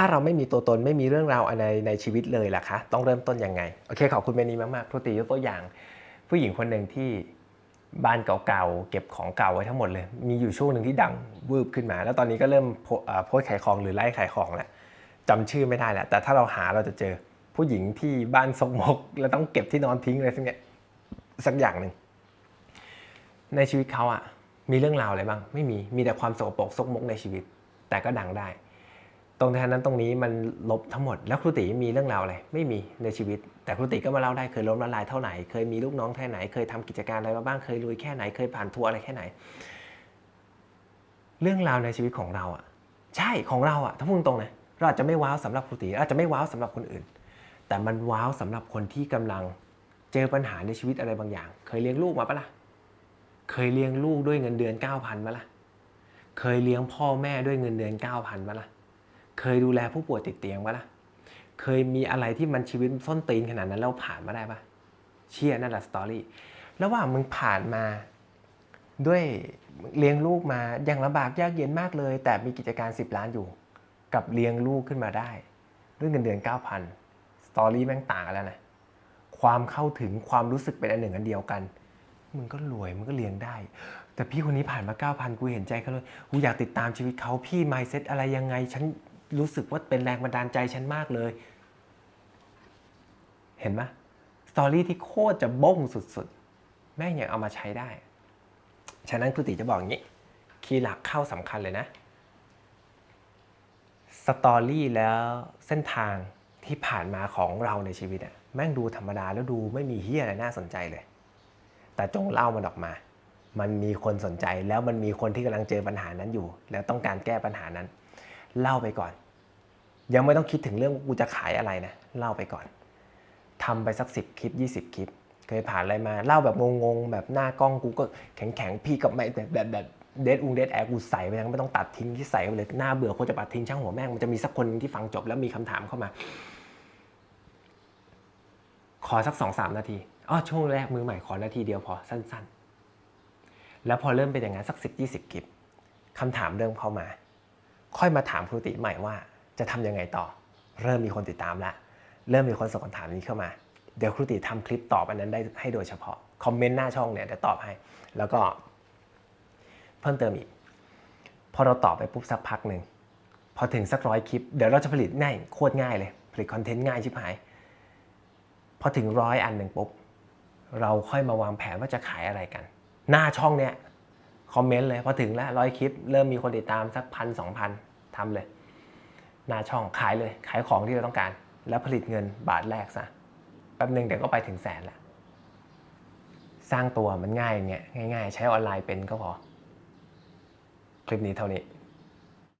ถ้าเราไม่มีตัวตนไม่มีเรื่องราวอะไรในชีวิตเลยล่ะคะต้องเริ่มต้นยังไงโอเคขอบคุณเมนีมากๆครูตียกตัวอย่าง ผู้หญิงคนหนึ่งที่บ้านเก่าๆเก็บของเก่าไว้ทั้งหมดเลย มีอยู่ช่วงหนึ่งที่ดังวืบขึ้นมา แล้วตอนนี้ก็เริ่มโพสขายของหรือไลฟ์ขายของแล้วจำชื่อไม่ได้แล้วแต่ถ้าเราหาเราจะเจอผู้หญิงที่บ้านซกมก แล้วต้องเก็บที่นอนทิ้งอะไรสักอย่างสักอย่างหนึ่งในชีวิตเขาอะมีเรื่องราวอะไรบ้าง ไม่มีมีแต่ความสกปรกซกมกในชีวิต แต่ก็ดังได้ ตรงนั้นตรงนี้มันลบทั้งหมด แล้วครูติมีเรื่องราวอะไร ไม่มีในชีวิต แต่ครูติก็มาเล่าได้เคยล้มละลายเท่าไหนเคยมีลูกน้องแค่ไหน เคยทำกิจการอะไรมาบ้างเคยลุยแค่ไหนเคยผ่านทัวร์อะไรแค่ไหน เรื่องราวในชีวิตของเราอะ ใช่ของเราอะถ้าพูดตรงนะเราอาจจะไม่ว้าวสำหรับครูติอาจจะไม่ว้าวสำหรับคนอื่น แต่มันว้าวสำหรับคนที่กำลังเจอปัญหาในชีวิตอะไรบางอย่าง เคยเลี้ยงลูกมาปะล่ะเคยเลี้ยงลูกด้วยเงินเดือน9,000มาล่ะเคยเลี้ยงพ่อแม่ด้วยเงินเดือน9,000มาล่ะ เคยดูแลผู้ป่วยติดเตียงมาล่ะ เคยมีอะไรที่มันชีวิตส้นตีนขนาดนั้นแล้วผ่านมาได้ปะเชี่ยนั่นแหละสตอรี่ระหว่างมึงผ่านมาด้วยเลี้ยงลูกมาอย่างลำบากยากเย็นมากเลย แต่มีกิจการ 10 ล้านอยู่ กับเลี้ยงลูกขึ้นมาได้ ด้วยเงินเดือน 9,000สตอรี่แม่งต่างกันแล้วนะความเข้าถึงความรู้สึกเป็นอันหนึ่งอันเดียวกัน มึงก็รวยมึงก็เลี้ยงได้ แต่พี่คนนี้ผ่านมา 9,000 กูเห็นใจเขาเลย กูอยากติดตามชีวิตเขาพี่ไมเซ็ตอะไรยังไง ฉัน รู้สึกว่าเป็นแรงบันดาลใจฉันมากเลย เห็นไหมสตอรี่ที่โคตรจะบ้งสุดๆ แม่งยังเอามาใช้ได้ ฉะนั้นครูติจะบอกอย่างนี้ คีย์หลักเข้าสำคัญเลยนะ สตอรี่แล้วเส้นทางที่ผ่านมาของเราในชีวิตอะแม่งดูธรรมดาแล้วดูไม่มีเฮียอะไรน่าสนใจเลย แต่จงเล่ามันออกมา มันมีคนสนใจแล้วมันมีคนที่กำลังเจอปัญหานั้นอยู่ แล้วต้องการแก้ปัญหานั้น เล่าไปก่อน ยังไม่ต้องคิดถึงเรื่องกูจะขายอะไรนะ เล่าไปก่อนทำไปสักสิบคลิป 20 คลิป เคยผ่านอะไรมาเล่าแบบงงๆแบบหน้ากล้องกูก็แข็งๆพี่กับไม่แบบแบบแบบเดดอุงเดดแอร์กูใส่ไปยังไม่ต้องตัดทิ้งที่ใส่ไปเลยหน้าเบื่อควรจะปัดทิ้งช่างหัวแม่งมันจะมีสักคนที่ฟังจบแล้วมีคำถามเข้ามา ขอสักสองสามนาทีอ๋อช่วงแรกมือใหม่ขอนาทีเดียวพอสั้น ๆ แล้วพอเริ่มเป็นอย่างนั้นสักสิบยี่สิบคลิปคำถามเริ่มเข้ามา ค่อยมาถามครูติใหม่ว่าจะทำยังไงต่อ เริ่มมีคนติดตามละเริ่มมีคนส่งคำถามนี้เข้ามา เดี๋ยวครูติทำคลิปตอบอันนั้นได้ให้โดยเฉพาะคอมเมนต์หน้าช่องเนี่ยเดี๋ยวตอบให้ แล้วก็เพิ่มเติมอีก พอเราตอบไปปุ๊บสักพักหนึ่งพอถึงสักร้อยคลิปเดี๋ยวเราจะผลิตง่ายโคตรง่ายเลยผลิตคอนเทนต์ง่ายชิบหาย พอถึงร้อยอันหนึ่งปุ๊บเราค่อยมาวางแผนว่าจะขายอะไรกัน หน้าช่องเนี้ย คอมเมนต์เลยพอถึงแล้วร้อยคลิป เริ่มมีคนติดตามสักพันสองพันทำเลย หน้าช่องขายเลย ขายของที่เราต้องการ แล้วผลิตเงินบาทแรกซะแป๊บหนึ่งเดี๋ยวก็ไปถึงแสนละสร้างตัวมันง่ายอย่างเงี้ยง่าย ๆ ใช้ออนไลน์เป็นก็พอ คลิปนี้เท่านี้